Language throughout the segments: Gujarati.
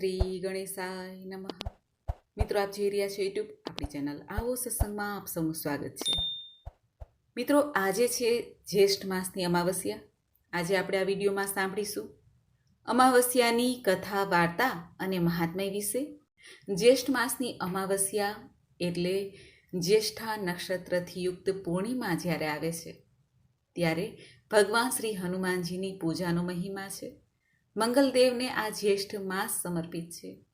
શ્રી ગણેશાય નમઃ. મિત્રો, આપ જોઈ રહ્યા છો યુટ્યુબ આપણી ચેનલ આવો સત્સંગમાં આપ સૌનું સ્વાગત છે. મિત્રો, આજે છે જ્યેષ્ઠ માસની અમાવસ્યા. આજે આપણે આ વિડીયોમાં સાંભળીશું અમાવસ્યાની કથા, વાર્તા અને મહાત્મય વિશે. જ્યેષ્ઠ માસની અમાવસ્યા એટલે જ્યેષ્ઠા નક્ષત્રથી યુક્ત પૂર્ણિમા જ્યારે આવે છે, ત્યારે ભગવાન શ્રી હનુમાનજીની પૂજાનો મહિમા છે. મંગલદેવને આ જ્યેષ્ઠ માસ સમર્પિત છે.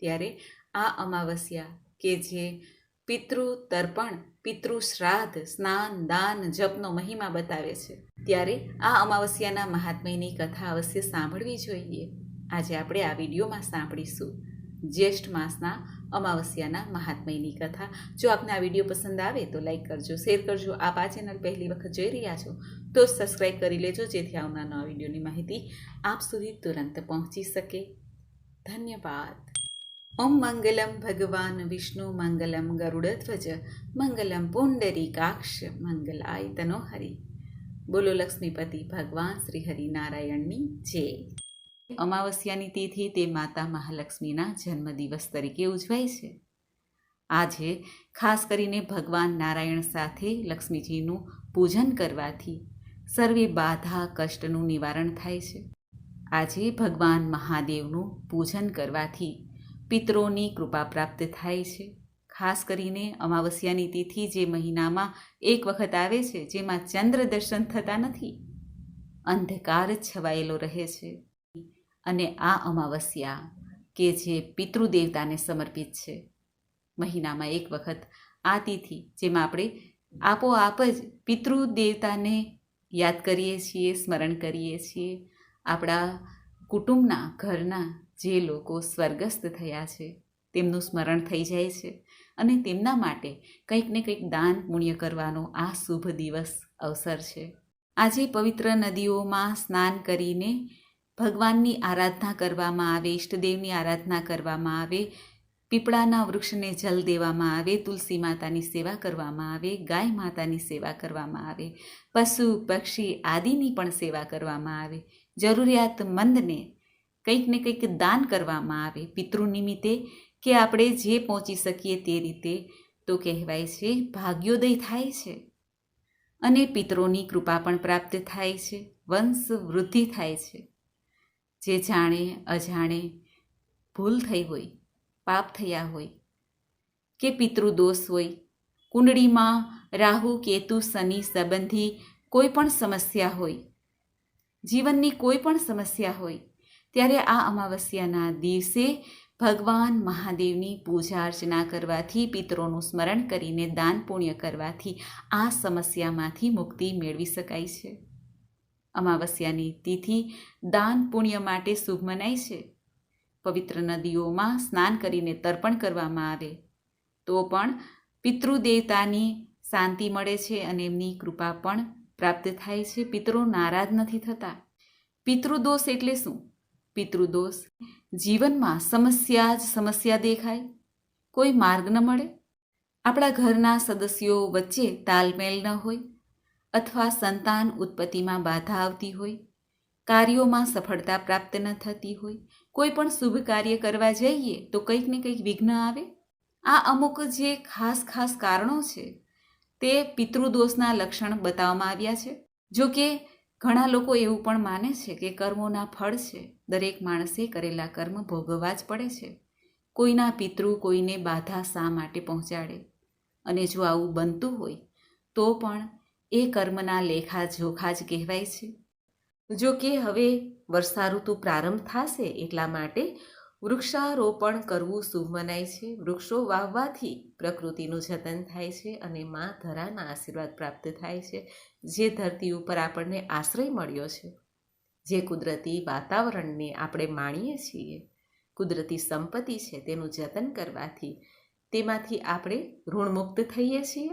ત્યારે આ અમાવસ્યા કે જે પિતૃ તર્પણ પિતૃ શ્રાદ્ધ સ્નાન, દાન, જપનો મહિમા બતાવે છે. ત્યારે આ અમાવસ્યાના મહાત્મ્યની કથા અવશ્ય સાંભળવી જોઈએ. આજે આપણે આ વિડીયોમાં સાંભળીશું. જ્યેષ્ઠ માસના અમાવસ્યાના મહાત્મયની કથા. જો આપને આ વીડિયો પસંદ આવે તો લાઈક કરજો, શેર કરજો. આપ આ ચેનલ પહેલી વખત જોઈ રહ્યા છો તો સબસ્ક્રાઈબ કરી લેજો, જેથી આવનાર નવા વિડીયોની માહિતી આપ સુધી તુરંત પહોંચી શકે. ધન્યવાદ. ઓમ મંગલમ ભગવાન વિષ્ણુ, મંગલમ ગરુડધ્વજ મંગલમ પુંડરીકાક્ષ, મંગલાય તનો હરિ બોલો લક્ષ્મીપતિ ભગવાન શ્રી હરિનારાયણની જય. અમાવસ્યાની તિથિ તે માતા મહાલક્ષ્મીના જન્મદિવસ તરીકે ઉજવાય છે. આજે ખાસ કરીને ભગવાન નારાયણ સાથે લક્ષ્મીજીનું પૂજન કરવાથી સર્વે બાધા કષ્ટનું નિવારણ થાય છે. આજે ભગવાન મહાદેવનું પૂજન કરવાથી પિતરોની કૃપા પ્રાપ્ત થાય છે. ખાસ કરીને અમાવસ્યાની તિથિ જે મહિનામાં એક વખત આવે છે, જેમાં ચંદ્ર દર્શન થતા નથી. અંધકાર છવાયેલો રહે છે. અને આ અમાવસ્યા કે જે પિતૃદેવતાને સમર્પિત છે. મહિનામાં એક વખત આ તિથિ, જેમાં આપણે આપોઆપ જ પિતૃદેવતાને યાદ કરીએ છીએ, સ્મરણ કરીએ છીએ. આપણા કુટુંબના, ઘરના જે લોકો સ્વર્ગસ્થ થયા છે, તેમનું સ્મરણ થઈ જાય છે અને તેમના માટે કંઈક ને કંઈક દાન પુણ્ય કરવાનો આ શુભ દિવસ અવસર છે. આજે પવિત્ર નદીઓમાં સ્નાન કરીને ભગવાનની આરાધના કરવામાં આવે, ઈષ્ટદેવની આરાધના કરવામાં આવે, પીપળાના વૃક્ષને જલ દેવામાં આવે, તુલસી માતાની સેવા કરવામાં આવે, ગાય માતાની સેવા કરવામાં આવે, પશુ, પક્ષી આદિની પણ સેવા કરવામાં આવે. જરૂરિયાતમંદને કંઈક ને કંઈક દાન કરવામાં આવે. પિતૃ નિમિત્તે કે આપણે જે પહોંચી શકીએ તે રીતે તો કહેવાય છે, ભાગ્યોદય થાય છે. અને પિતરોની કૃપા પણ પ્રાપ્ત થાય છે, વંશ વૃદ્ધિ થાય છે. જે જાણે, અજાણે ભૂલ થઈ હોય, પાપ થયા હોય, કે પિતૃદોષ હોય, કુંડળીમાં રાહુ, કેતુ, શનિ સંબંધી કોઈ પણ સમસ્યા હોય, જીવનની કોઈ પણ સમસ્યા હોય, ત્યારે આ અમાવસ્યાના દિવસે ભગવાન મહાદેવની પૂજા અર્ચના કરવાથી પિતરોનું સ્મરણ કરીને દાન પુણ્ય કરવાથી આ સમસ્યામાંથી મુક્તિ મેળવી શકાય છે. અમાવસ્યાની તિથિ દાન પુણ્ય માટે શુભ મનાય છે. પવિત્ર નદીઓમાં સ્નાન કરીને તર્પણ કરવામાં આવે, તો પણ પિતૃદેવતાની શાંતિ મળે છે અને એમની કૃપા પણ પ્રાપ્ત થાય છે. પિતરો નારાજ નથી થતા. પિતૃદોષ એટલે શું? પિતૃદોષ જીવનમાં સમસ્યા જ સમસ્યા દેખાય. કોઈ માર્ગ ન મળે. આપણા ઘરના સદસ્યો વચ્ચે તાલમેલ ન હોય. અથવા સંતાન ઉત્પત્તિમાં બાધા આવતી હોય, કાર્યોમાં સફળતા પ્રાપ્ત ન થતી હોય, કોઈ પણ શુભ કાર્ય કરવા જઈએ તો કંઈક ને કંઈક વિઘ્ન આવે? આ અમુક જે ખાસ ખાસ કારણો છે, તે પિતૃદોષના લક્ષણ બતાવવામાં આવ્યા છે. જો કે, ઘણા લોકો એવું પણ માને છે કે કર્મોના ફળ છે, દરેક માણસે કરેલા કર્મ ભોગવવા જ પડે છે. કોઈના પિતૃ કોઈને બાધા શા માટે પહોંચાડે? અને જો આવું બનતું હોય, તો પણ એ કર્મના લેખા જોખા જ કહેવાય છે. જો કે હવે વર્ષા ઋતુ પ્રારંભ થશે એટલા માટે વૃક્ષારોપણ કરવું શુભ મનાય છે. વૃક્ષો વાવવાથી પ્રકૃતિનું જતન થાય છે અને મા ધરાના આશીર્વાદ પ્રાપ્ત થાય છે, જે ધરતી ઉપર આપણને આશ્રય મળ્યો છે. જે કુદરતી વાતાવરણને આપણે માણીએ છીએ, કુદરતી સંપત્તિ છે તેનું જતન કરવાથી તેમાંથી આપણે ઋણમુક્ત થઈએ છીએ.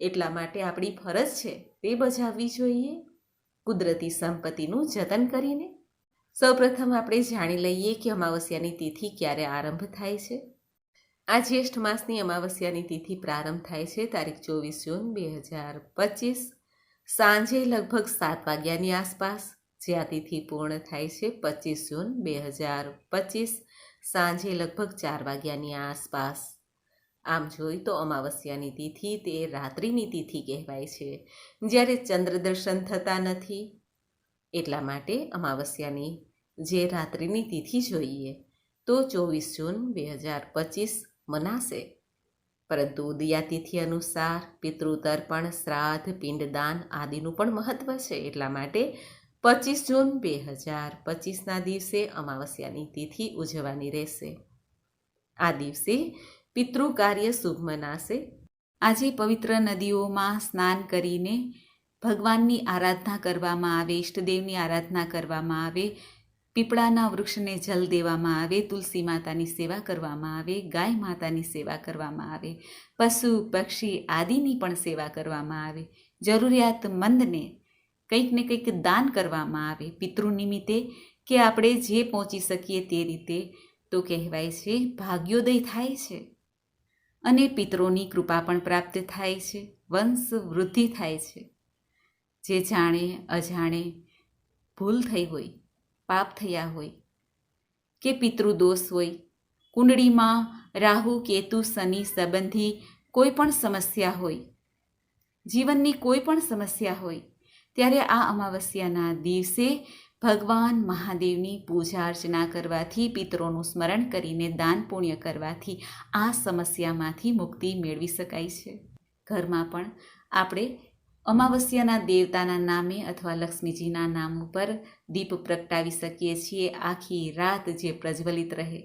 એટલા માટે આપણી ફરજ છે તે બજાવવી જોઈએ. કુદરતી સંપત્તિનું જતન કરીને. સૌપ્રથમ આપણે જાણી લઈએ કે અમાવસ્યાની તિથિ ક્યારે આરંભ થાય છે. આ જ્યેષ્ઠ માસની અમાવસ્યાની તિથિ પ્રારંભ થાય છે તારીખ ચોવીસ જૂન બે હજાર પચીસ. સાંજે લગભગ સાત વાગ્યાની આસપાસ, જે આ તિથિ પૂર્ણ થાય છે પચીસ જૂન બે હજાર પચીસ, સાંજે લગભગ ચાર વાગ્યાની આસપાસ. આમ જોઈ તો અમાવસ્યાની તિથિ તે રાત્રિની તિથિ કહેવાય છે. જ્યારે ચંદ્ર દર્શન થતા નથી, એટલા માટે અમાવસ્યાની જે રાત્રિની તિથિ જોઈએ, તો ચોવીસ જૂન બે હજાર પચીસ મનાશે. પરંતુ ઉદયાતિથિ અનુસાર પિતૃતર્પણ, શ્રાદ્ધ, પિંડદાન આદિનું પણ મહત્ત્વ છે. એટલા માટે પચીસ જૂન બે હજાર પચીસના દિવસે અમાવસ્યાની તિથિ ઉજવવાની રહેશે. આ દિવસે પિતૃ કાર્ય શુભ મનાશે. આજે પવિત્ર નદીઓમાં સ્નાન કરીને ભગવાનની આરાધના કરવામાં આવે, ઈષ્ટદેવની આરાધના કરવામાં આવે, પીપળાના વૃક્ષને જલ દેવામાં આવે, તુલસી માતાની સેવા કરવામાં આવે, ગાય માતાની સેવા કરવામાં આવે, પશુ, પક્ષી આદિની પણ સેવા કરવામાં આવે. જરૂરિયાતમંદને કંઈક ને કંઈક દાન કરવામાં આવે. પિતૃ નિમિત્તે કે આપણે જે પહોંચી શકીએ તે રીતે તો કહેવાય છે, ભાગ્યોદય થાય છે. અને પિતરોની કૃપા પણ પ્રાપ્ત થાય છે, વંશ વૃદ્ધિ થાય છે. જે જાણે, અજાણે ભૂલ થઈ હોય, પાપ થયા હોય, કે પિતૃદોષ હોય, કુંડળીમાં રાહુ, કેતુ, શનિ સંબંધી કોઈ પણ સમસ્યા હોય, જીવનની કોઈ પણ સમસ્યા હોય, ત્યારે આ અમાવસ્યાના દિવસે ભગવાન મહાદેવની પૂજા અર્ચના કરવાથી, પિતરોનું સ્મરણ કરીને દાન પુણ્ય કરવાથી આ સમસ્યામાંથી મુક્તિ મેળવી શકાય છે. ઘરમાં પણ આપણે અમાવસ્યાના દેવતાના નામે અથવા લક્ષ્મીજીના નામ ઉપર દીપ પ્રગટાવી શકીએ છીએ આખી રાત જે પ્રજ્વલિત રહે.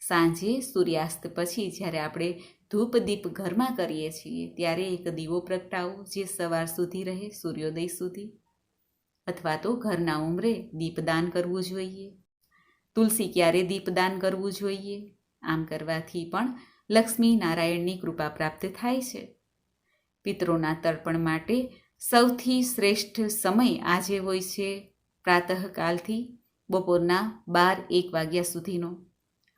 સાંજે સૂર્યાસ્ત પછી જ્યારે આપણે ધૂપ દીપ ઘરમાં કરીએ છીએ, ત્યારે એક દીવો પ્રગટાવો જે સવાર સુધી રહે, સૂર્યોદય સુધી. અથવા તો ઘરના ઉંમરે દીપદાન કરવું જોઈએ. તુલસી ક્યારે દીપદાન કરવું જોઈએ? આમ કરવાથી પણ લક્ષ્મી નારાયણની કૃપા પ્રાપ્ત થાય છે. પિતરોના તર્પણ માટે સૌથી શ્રેષ્ઠ સમય આજે હોય છે પ્રાતઃકાલથી બપોરના બાર એક વાગ્યા સુધીનો.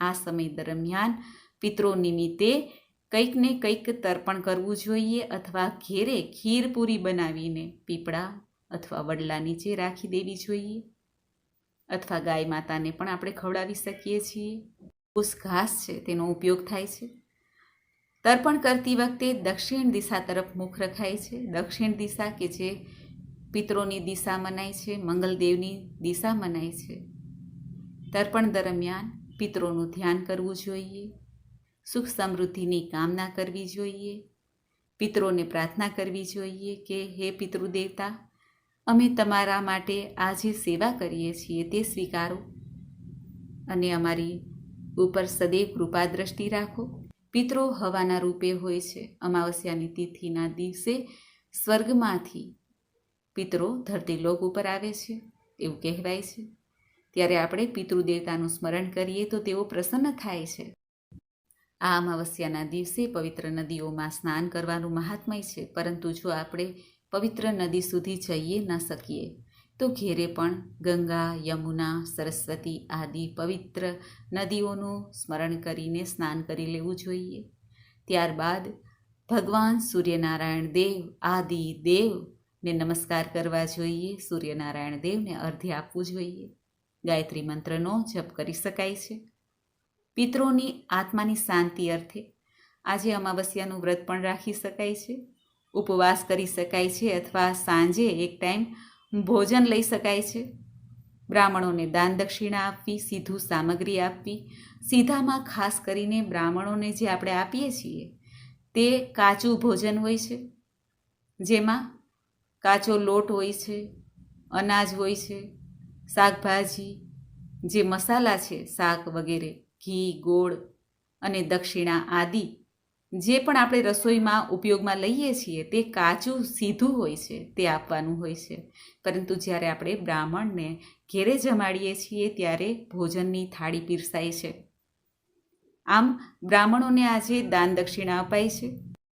આ સમય દરમિયાન પિતરો નિમિત્તે કંઈક ને કંઈક તર્પણ કરવું જોઈએ અથવા ઘેરે ખીર પૂરી બનાવીને પીપળા અથવા વડલા નીચે રાખી દેવી જોઈએ. અથવા ગાય માતાને પણ આપણે ખવડાવી શકીએ છીએ. ઉસ ઘાસ છે, તેનો ઉપયોગ થાય છે. તર્પણ કરતી વખતે દક્ષિણ દિશા તરફ મુખ રખાય છે. દક્ષિણ દિશા કે જે પિત્રોની દિશા મનાય છે, મંગલદેવની દિશા મનાય છે. તર્પણ દરમિયાન પિત્રોનું ધ્યાન કરવું જોઈએ. સુખ સમૃદ્ધિની કામના કરવી જોઈએ. પિત્રોને પ્રાર્થના કરવી જોઈએ કે, હે પિતૃદેવતા અમે તમારા માટે આ જે સેવા કરીએ છીએ, તે સ્વીકારો. અને અમારી ઉપર સદૈવ કૃપા દ્રષ્ટિ રાખો. પિત્રો હવાના રૂપે હોય છે. અમાવસ્યાની તિથિના દિવસે સ્વર્ગમાંથી પિતરો ધરતીલોક ઉપર આવે છે, એવું કહેવાય છે. ત્યારે આપણે પિતૃદેવતાનું સ્મરણ કરીએ તો તેઓ પ્રસન્ન થાય છે. આ અમાવસ્યાના દિવસે પવિત્ર નદીઓમાં સ્નાન કરવાનું મહાત્મય છે. પરંતુ જો આપણે પવિત્ર નદી સુધી જઈએ ન શકીએ, તો ઘેરે પણ ગંગા, યમુના, સરસ્વતી આદિ પવિત્ર નદીઓનું સ્મરણ કરીને સ્નાન કરી લેવું જોઈએ. ત્યારબાદ ભગવાન સૂર્યનારાયણ દેવ, આદિ દેવને નમસ્કાર કરવા જોઈએ. સૂર્યનારાયણ દેવને અર્ધ્ય આપવું જોઈએ. ગાયત્રી મંત્રનો જપ કરી શકાય છે. પિત્રોની આત્માની શાંતિ અર્થે આજે અમાવસ્યાનું વ્રત પણ રાખી શકાય છે. ઉપવાસ કરી શકાય છે અથવા સાંજે એક ટાઈમ ભોજન લઈ શકાય છે. બ્રાહ્મણોને દાન દક્ષિણા આપવી, સીધું સામગ્રી આપવી, સીધામાં ખાસ કરીને બ્રાહ્મણોને જે આપણે આપીએ છીએ, તે કાચું ભોજન હોય છે, જેમાં કાચો લોટ હોય છે, અનાજ હોય છે, શાકભાજી, જે મસાલા છે, શાક વગેરે, ઘી, ગોળ અને દક્ષિણા આદિ જે પણ આપણે રસોઈમાં ઉપયોગમાં લઈએ છીએ તે કાચું, સીધું હોય છે, તે આપવાનું હોય છે. પરંતુ જ્યારે આપણે બ્રાહ્મણને ઘેરે જમાડીએ છીએ ત્યારે ભોજનની થાળી પીરસાય છે. આમ બ્રાહ્મણોને આજે દાન દક્ષિણા અપાય છે.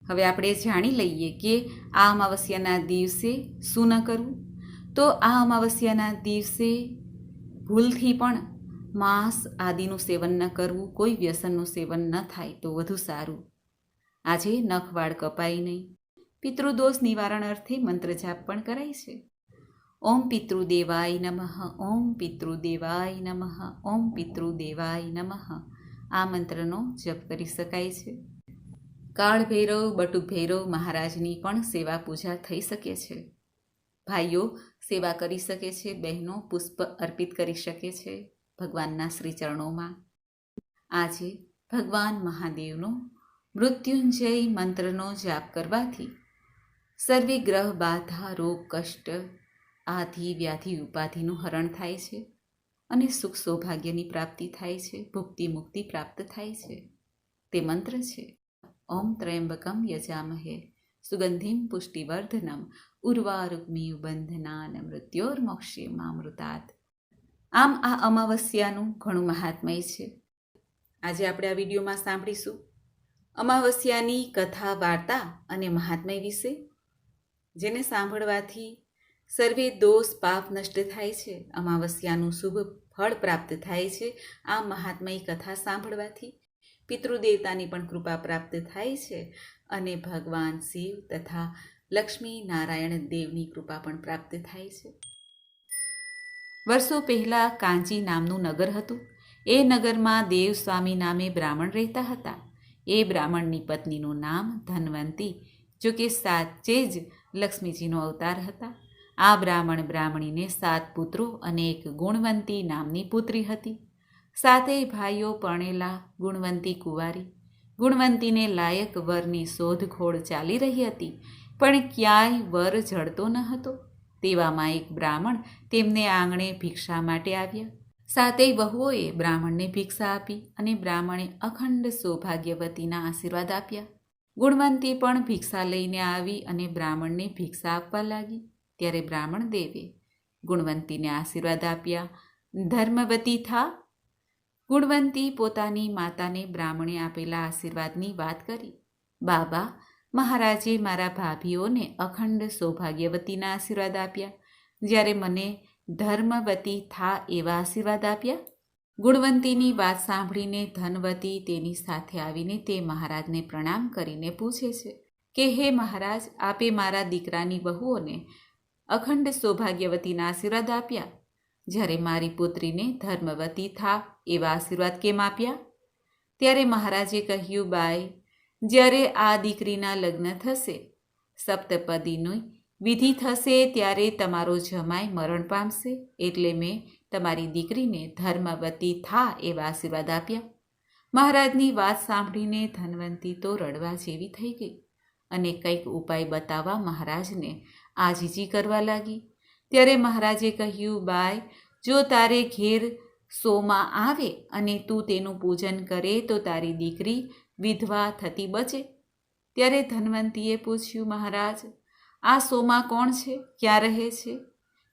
હવે આપણે જાણી લઈએ કે આ અમાવસ્યાના દિવસે શું ન કરવું? તો આ અમાવસ્યાના દિવસે ભૂલથી પણ માંસ આદિનું સેવન ન કરવું, કોઈ વ્યસનનું સેવન ન થાય તો વધુ સારું. આજે નખવાળ કપાય નહીં. પિતૃદોષ નિવારણ અર્થે મંત્ર જાપ પણ કરાય છે. ઓમ પિતૃદેવાય નમઃ, ઓમ પિતૃદેવાય નમઃ, ઓમ પિતૃદેવાય નમઃ. આ મંત્રનો જપ કરી શકાય છે. કાળ ભૈરવ બટુક ભૈરવ મહારાજની પણ સેવા પૂજા થઈ શકે છે. ભાઈઓ સેવા કરી શકે છે, બહેનો પુષ્પ અર્પિત કરી શકે છે, ભગવાનના શ્રીચરણોમાં. આજે ભગવાન મહાદેવનો મૃત્યુંજય મંત્રનો જાપ કરવાથી સર્વે ગ્રહ બાધા, રોગ, કષ્ટ, આધિ, વ્યાધિ, ઉપાધિનું હરણ થાય છે અને સુખ સૌભાગ્યની પ્રાપ્તિ થાય છે, ભુક્તિ મુક્તિ પ્રાપ્ત થાય છે. તે મંત્ર છે, ઓમ ત્રયંબકમ યજામહે સુગંધિમ પુષ્ટિવર્ધનમ ઉર્વારુગ્મિ બંધનાન મૃત્યોર્મોક્ષે મામૃતાત આમ આ અમાવસ્યાનું ઘણું મહાત્મય છે. આજે આપણે આ વિડીયોમાં સાંભળીશું અમાવસ્યાની કથા, વાર્તા અને મહાત્મય વિશે, જેને સાંભળવાથી સર્વે દોષ, પાપ નષ્ટ થાય છે. અમાવસ્યાનું શુભ ફળ પ્રાપ્ત થાય છે આ મહાત્મય કથા સાંભળવાથી. પિતૃદેવતાની પણ કૃપા પ્રાપ્ત થાય છે અને ભગવાન શિવ તથા લક્ષ્મી નારાયણ દેવની કૃપા પણ પ્રાપ્ત થાય છે. વર્ષો પહેલાં કાંચી નામનું નગર હતું. એ નગરમાં દેવ સ્વામી નામે બ્રાહ્મણ રહેતા હતા. એ બ્રાહ્મણની પત્નીનું નામ ધનવંતી, જો કે સાચે જ લક્ષ્મીજીનો અવતાર હતા. આ બ્રાહ્મણ બ્રાહ્મણીને સાત પુત્રો અને એક ગુણવંતી નામની પુત્રી હતી. સાતેય ભાઈઓ પરણેલા ગુણવંતી કુંવારી. ગુણવંતીને લાયક વરની શોધખોળ ચાલી રહી હતી, પણ ક્યાંય વર જડતો ન હતો. તેવામાં એક બ્રાહ્મણ તેમને આંગણે ભિક્ષા માટે આવ્યા. સાતેય વહુઓએ બ્રાહ્મણને ભિક્ષા આપી અને બ્રાહ્મણે અખંડ સૌભાગ્યવતીના આશીર્વાદ આપ્યા. ગુણવંતી પણ ભિક્ષા લઈને આવી અને બ્રાહ્મણને ભિક્ષા આપવા લાગી. ત્યારે બ્રાહ્મણ દેવે ગુણવંતીને આશીર્વાદ આપ્યા. ધર્મવતી થા. ગુણવંતી પોતાની માતાને બ્રાહ્મણે આપેલા આશીર્વાદની વાત કરી. બાબા, મહારાજે મારા ભાભીઓને અખંડ સૌભાગ્યવતીના આશીર્વાદ આપ્યા. જ્યારે મને ધર્મવતી થા એવા આશીર્વાદ આપ્યા? ગુણવંતીની વાત સાંભળીને ધનવતી તેની સાથે આવીને તે મહારાજને પ્રણામ કરીને પૂછે છે કે, હે મહારાજ, આપે મારા દીકરાની વહુઓને અખંડ સૌભાગ્યવતીના આશીર્વાદ આપ્યા? જ્યારે મારી પુત્રીને ધર્મવતી થા એવા આશીર્વાદ કેમ આપ્યા? ત્યારે મહારાજે કહ્યું, બાઈ, જ્યારે આ દીકરીના લગ્ન થશે, સપ્તપદીની વિધિ થશે ત્યારે તમારો જમાઈ મરણ પામશે. એટલે મેં તમારી દીકરીને ધર્મવતી થા એવા આશીર્વાદ આપ્યા. મહારાજની વાત સાંભળીને ધનવંતી તો રડવા જેવી થઈ ગઈ અને કંઈક ઉપાય બતાવવા મહારાજને આજીજી કરવા લાગી. ત્યારે મહારાજે કહ્યું બાય જો તારે ઘેર સોમાં આવે અને તું તેનું પૂજન કરે તો તારી દીકરી વિધવા થતી બચે. ત્યારે ધનવંતીએ પૂછ્યું, મહારાજ આ સોમાં કોણ છે? ક્યાં રહે છે?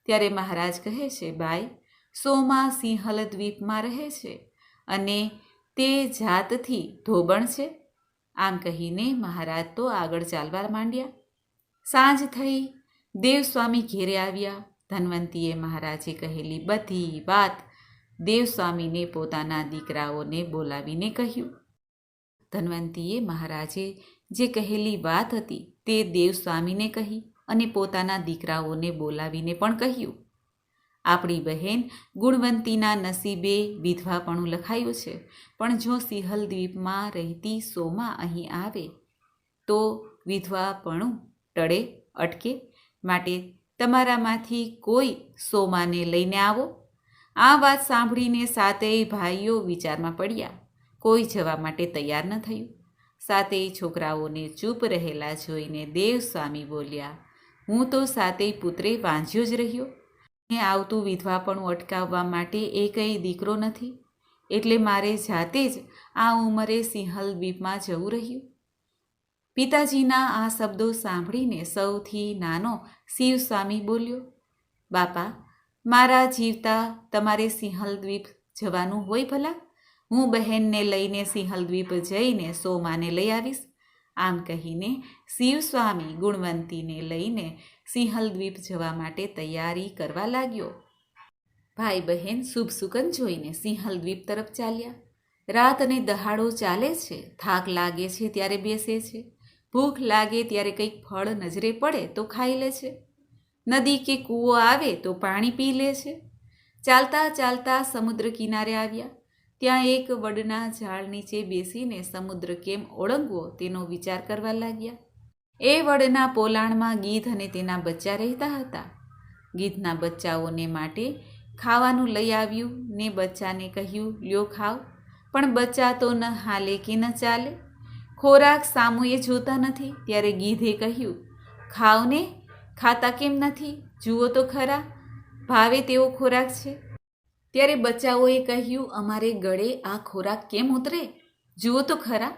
ત્યારે મહારાજ કહે છે, બાઈ, સોમાં સિંહલ દ્વીપમાં રહે છે અને તે જાતથી ધોબણ છે. આમ કહીને મહારાજ તો આગળ ચાલવા માંડ્યા. સાંજ થઈ, દેવસ્વામી ઘેરે આવ્યા. ધનવંતીએ મહારાજે કહેલી બધી વાત. દેવસ્વામીને પોતાના દીકરાઓને બોલાવીને કહ્યું. ધનવંતીએ મહારાજે જે કહેલી વાત હતી તે દેવસ્વામીને કહી અને પોતાના દીકરાઓને બોલાવીને પણ કહ્યું. આપણી બહેન ગુણવંતીના નસીબે વિધવાપણું લખાયું છે, પણ જો સિંહલ દ્વીપમાં રહેતી સોમાં અહીં આવે, તો વિધવાપણું ટળે, અટકે. માટે તમારામાંથી કોઈ સોમાને લઈને આવો. આ વાત સાંભળીને સાતેય ભાઈઓ વિચારમાં પડ્યા. કોઈ જવા માટે તૈયાર ન થયું. સાતેય છોકરાઓને ચૂપ રહેલા જોઈને દેવસ્વામી બોલ્યા, હું તો સાતેય પુત્રે વાંઝ્યો જ રહ્યો. ને આવતું વિધવાપણું અટકાવવા માટે એ કંઈ દીકરો નથી. એટલે મારે જાતે જ આ ઉંમરે સિંહલ દ્વીપમાં જવું રહ્યું. પિતાજીના આ શબ્દો સાંભળીને સૌથી નાનો શિવસ્વામી બોલ્યો, બાપા, મારા જીવતા તમારે સિંહલ દ્વીપ જવાનું હોય ભલા? હું બહેનને લઈને સિંહલ દ્વીપ જઈને સોમાને લઈ આવીશ. આમ કહીને શિવસ્વામી ગુણવંતીને લઈને સિંહલ દ્વીપ જવા માટે તૈયારી કરવા લાગ્યો. ભાઈ બહેન શુભ સુકન જોઈને સિંહલ દ્વીપ તરફ ચાલ્યા. રાત અને દહાડો ચાલે છે. થાક લાગે છે ત્યારે બેસે છે. ભૂખ લાગે ત્યારે કંઈક ફળ નજરે પડે તો ખાઈ લે છે. નદી કે કૂવો આવે તો પાણી પી લે છે. ચાલતા ચાલતા સમુદ્ર કિનારે આવ્યા. ત્યાં એક વડના ઝાડ નીચે બેસીને સમુદ્ર કેમ ઓળંગવો તેનો વિચાર કરવા લાગ્યા. એ વડના પોલાણમાં ગીધ અને તેના બચ્ચા રહેતા હતા. ગીધના બચ્ચાઓને માટે ખાવાનું લઈ આવ્યું ને બચ્ચાને કહ્યું, લ્યો ખાવ. પણ બચ્ચા તો ન હાલે કે ન ચાલે. ખોરાક સામુએ જોતા નથી ત્યારે ગીધે કહ્યું, ખાવને? ખાતા કેમ નથી? જુઓ તો ખરા. ભાવે તેવો ખોરાક છે. ત્યારે બચ્ચાઓએ કહ્યું, અમારે ગળે આ ખોરાક કેમ ઉતરે? જુઓ તો ખરા,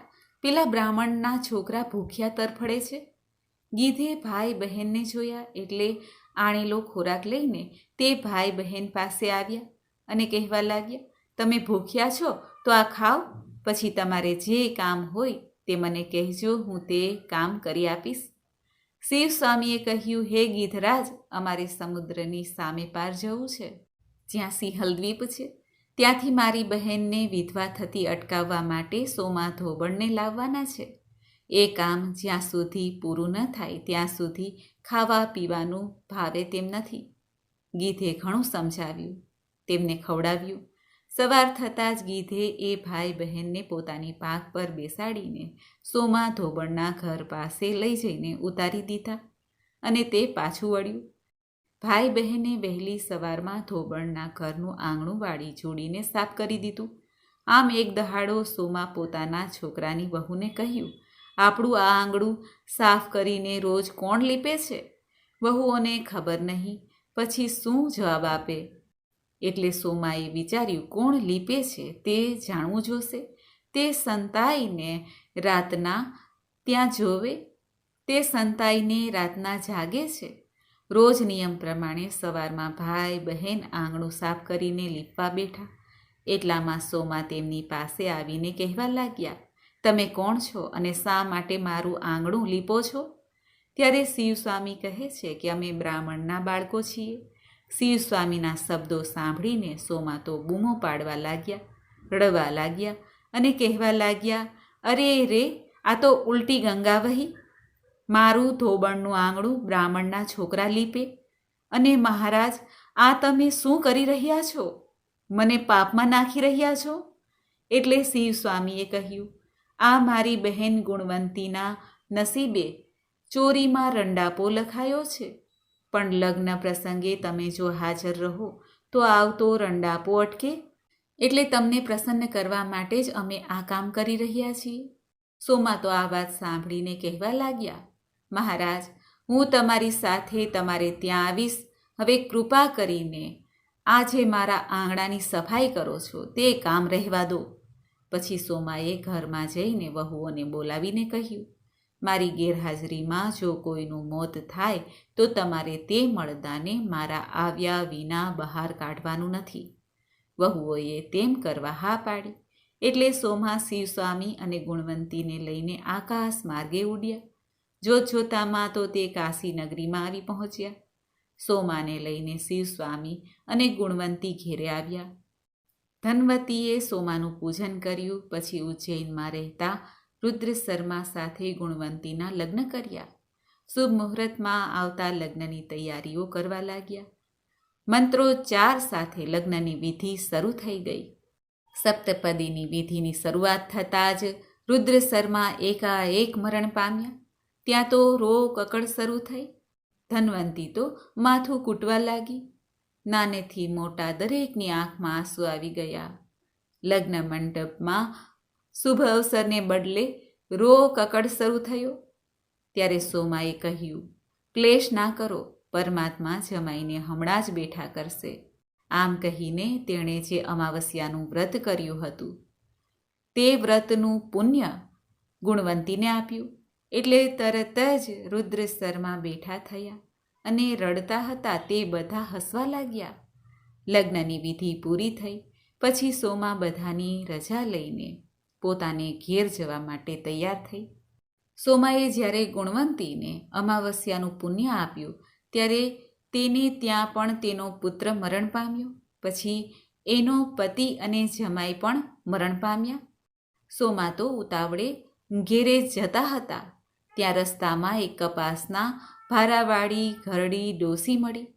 પેલા બ્રાહ્મણના છોકરા ભૂખ્યા તરફડે છે. ગીધે ભાઈ બહેનને જોયા, એટલે આણેલો ખોરાક લઈને તે ભાઈ બહેન પાસે આવ્યા અને કહેવા લાગ્યા, તમે ભૂખ્યા છો, તો આ ખાઓ, પછી તમારે જે કામ હોય તે મને કહેજો, હું તે કામ કરી આપીશ. શિવ સ્વામીએ કહ્યું, હે ગીધરાજ, અમારે સમુદ્રની સામે પાર જવું છે. જ્યાં સિંહલદ્વીપ છે. ત્યાંથી મારી બહેનને વિધવા થતી અટકાવવા માટે સોમા ધોબણને લાવવાના છે. એ કામ જ્યાં સુધી પૂરું ન થાય, ત્યાં સુધી ખાવા પીવાનું ભાવે તેમ નથી. ગીધે ઘણું સમજાવ્યું, તેમને ખવડાવ્યું. સવાર થતાં જ ગીધે એ ભાઈ બહેનને પોતાની પાક પર બેસાડીને સોમા ધોબણના ઘર પાસે લઈ જઈને ઉતારી દીધા અને તે પાછું વળ્યું. ભાઈ બહેને વહેલી સવારમાં ધોબણના ઘરનું આંગણું વાળી જોડીને સાફ કરી દીધું. આમ એક દહાડો સોમા પોતાના છોકરાની વહુને કહ્યું, આપણું આ આંગણું સાફ કરીને રોજ કોણ લીપે છે? વહુઓને ખબર નહીં, પછી શું જવાબ આપે? એટલે સોમાએ વિચાર્યું, કોણ લીપે છે તે જાણવું જોશે? તે સંતાઈને રાતના ત્યાં જોવે? તે સંતાઈને રાતના જાગે છે? રોજ નિયમ પ્રમાણે સવારમાં ભાઈ, બહેન આંગણું સાફ કરીને લીપવા બેઠા. એટલામાં સોમા તેમની પાસે આવીને કહેવા લાગ્યા, તમે કોણ છો અને શા માટે મારું આંગણું લીપો છો? ત્યારે શિવસ્વામી કહે છે કે, અમે બ્રાહ્મણના બાળકો છીએ. શિવસ્વામીના શબ્દો સાંભળીને સોમા તો બૂમો પાડવા લાગ્યા, રડવા લાગ્યા અને કહેવા લાગ્યા, અરે રે, આ તો ઉલટી ગંગા વહી. મારું ધોબણનું આંગણું બ્રાહ્મણના છોકરા લીપે. અને મહારાજ, આ તમે શું કરી રહ્યા છો? મને પાપમાં નાખી રહ્યા છો? એટલે શિવ સ્વામીએ કહ્યું, આ મારી બહેન ગુણવંતીના નસીબે ચોરીમાં રંડાપો લખાયો છે. પણ લગ્ન પ્રસંગે તમે જો હાજર રહો, તો આવતો રંડાપો અટકે. એટલે તમને પ્રસન્ન કરવા માટે જ અમે આ કામ કરી રહ્યા છીએ. સોમા તો આ વાત સાંભળીને કહેવા લાગ્યા. મહારાજ, હું તમારી સાથે તમારે ત્યાં આવીશ. હવે કૃપા કરીને આ જે મારા આંગણાની સફાઈ કરો છો, તે કામ રહેવા દો. પછી સોમાએ ઘરમાં જઈને વહુઓને બોલાવીને કહ્યું, મારી ગેરહાજરીમાં જો કોઈનું મોત થાય, તો તમારે તે મળદાને મારા આવ્યા વિના બહાર કાઢવાનું નથી. વહુઓએ તેમ કરવા હા પાડી. એટલે સોમા શિવ સ્વામી અને ગુણવંતીને લઈને આકાશ માર્ગે ઉડ્યા. જોત જોતામાં તો તે કાશી નગરીમાં આવી પહોંચ્યા. સોમાને લઈને શિવસ્વામી અને ગુણવંતી ઘેરે આવ્યા. ધનવતીએ સોમાનું પૂજન કર્યું, પછી ઉજ્જૈનમાં રહેતા રુદ્ર શર્મા સાથે ગુણવંતીના લગ્ન કર્યા. શુભ મુહૂર્તમાં આવતા લગ્નની તૈયારીઓ કરવા લાગ્યા. મંત્રોચ્ચાર સાથે લગ્નની વિધિ શરૂ થઈ ગઈ. સપ્તપદીની વિધિની શરૂઆત થતાં જ રુદ્ર શર્મા એકાએક મરણ પામ્યા. ત્યાં તો રો કકડ શરૂ થઈ. ધનવંતી તો માથું કૂટવા લાગી. નાનેથી મોટા દરેકની આંખમાં આંસુ આવી ગયા. લગ્ન મંડપમાં શુભ અવસરને બદલે રો કકડ શરૂ થયો. ત્યારે સોમાએ કહ્યું, ક્લેશ ના કરો, પરમાત્મા જમાઈને હમણાં જ બેઠા કરશે. આમ કહીને તેણે જે અમાવસ્યાનું વ્રત કર્યું હતું, તે વ્રતનું પુણ્ય ગુણવંતીને આપ્યું. એટલે તરત જ રુદ્ર સ્તરમાં બેઠા થયા અને રડતા હતા તે બધા હસવા લાગ્યા. લગ્નની વિધિ પૂરી થઈ, પછી સોમા બધાની રજા લઈને પોતાને ઘેર જવા માટે તૈયાર થઈ. સોમાએ જ્યારે ગુણવંતીને અમાવસ્યાનું પુણ્ય આપ્યું, ત્યારે તેને ત્યાં પણ તેનો પુત્ર મરણ પામ્યો, પછી એનો પતિ અને જમાઈ પણ મરણ પામ્યા. સોમા તો ઉતાવળે ઘેરે જતા હતા. ત્યાં રસ્તામાં એક કપાસના ભારાવાળી ઘરડી ડોસી મળી.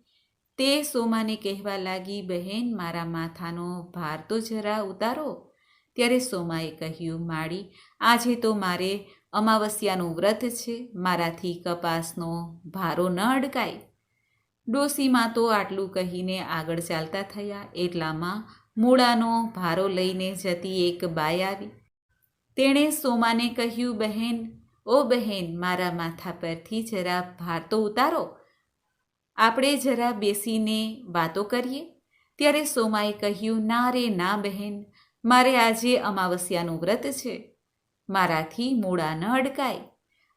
તે સોમાને કહેવા લાગી, બહેન, મારા માથાનો ભાર તો જરા ઉતારો. ત્યારે સોમાએ કહ્યું, માળી, આજે તો મારે અમાવસ્યાનું વ્રત છે. મારાથી કપાસનો ભારો ન અડકાય. ડોસીમાં તો આટલું કહીને આગળ ચાલતા થયા. એટલામાં મૂળાનો ભારો લઈને જતી એક બાઈ આવી. તેણે સોમાને કહ્યું, બહેન ઓ બહેન, મારા માથા પરથી જરા ભાર તો ઉતારો. આપણે જરા બેસીને વાતો કરીએ. ત્યારે સોમાએ કહ્યું, ના રે, ના બહેન, મારે આજે અમાવસ્યાનું વ્રત છે. મારાથી મૂળા ન અડકાય.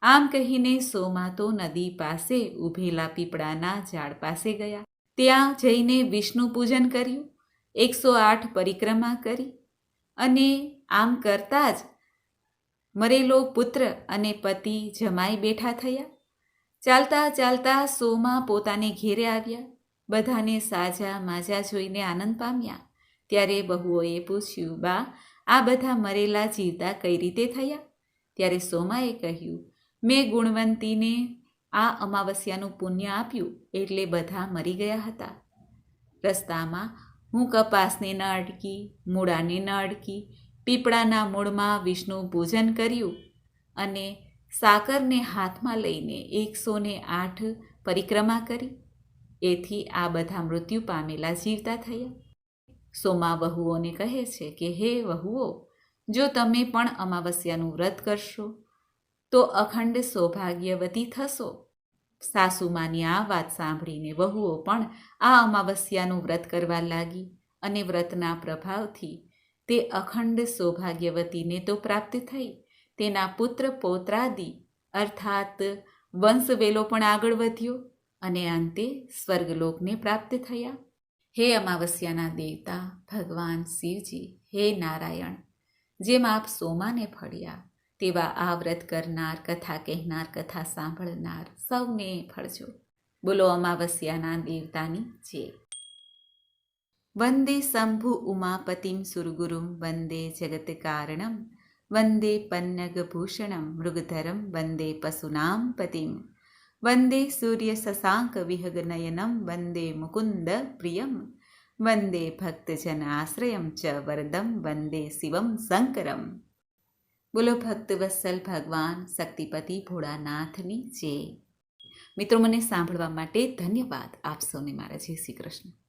આમ કહીને સોમા તો નદી પાસે ઊભેલા પીપળાના ઝાડ પાસે ગયા. ત્યાં જઈને વિષ્ણુ પૂજન કર્યું. એકસો આઠ પરિક્રમા કરી. અને આમ કરતા જ મરેલો પુત્ર અને પતિ જમાઈ બેઠા થયા. ચાલતા ચાલતા સોમાં પોતાને ઘેરે આવ્યા. બધાને સાજા માજા જોઈને આનંદ પામ્યા. ત્યારે બહુઓએ પૂછ્યું, બા, આ બધા મરેલા જીવતા કઈ રીતે થયા? ત્યારે સોમાએ કહ્યું, મેં ગુણવંતીને આ અમાવસ્યાનું પુણ્ય આપ્યું એટલે બધા મરી ગયા હતા. રસ્તામાં હું કપાસને ન અડકી, મૂળાને ન અડકી પીપળાના મૂળમાં વિષ્ણુ ભોજન કર્યું અને સાકરને હાથમાં લઈને એકસો ને આઠ પરિક્રમા કરી. એથી આ બધા મૃત્યુ પામેલા જીવતા થયા. સોમા વહુઓને કહે છે કે, હે વહુઓ, જો તમે પણ અમાવસ્યાનું વ્રત કરશો, તો અખંડ સૌભાગ્યવતી થશો. સાસુમાની આ વાત સાંભળીને વહુઓ પણ આ અમાવસ્યાનું વ્રત કરવા લાગી અને વ્રતના પ્રભાવથી તે અખંડ સૌભાગ્યવતીને તો પ્રાપ્ત થઈ. તેના પુત્ર પૌત્રાદિ, અર્થાત વંશવેલો પણ આગળ વધ્યો અને અંતે સ્વર્ગલોકને પ્રાપ્ત થયા. હે અમાવસ્યાના દેવતા, ભગવાન શિવજી, હે નારાયણ! જેમ આપ સોમાને ફળ્યા, તેવા આ વ્રત કરનાર, કથા કહેનાર, કથા સાંભળનાર સૌને ફળજો. બોલો અમાવસ્યાના દેવતાની જય. વંદે શંભુ ઉમાપતિમ સુરગુરુમ વંદે જગત્કારણમ વંદે પન્નગભૂષણમ મૃગધરમ વંદે પશુનામ પતિમ વંદે સૂર્ય શશાંક વિહગનયનમ વંદે મુકુંદ પ્રિયમ વંદે ભક્તજન આશ્રયમ ચ વરદમ વંદે શિવમ શંકરમ બોલો ભક્તવત્સલ ભગવાન શક્તિપતિ ભોળાનાથની જય મિત્રો મને સાંભળવા માટે ધન્યવાદ. આપ સૌને મારા જય શ્રી કૃષ્ણ.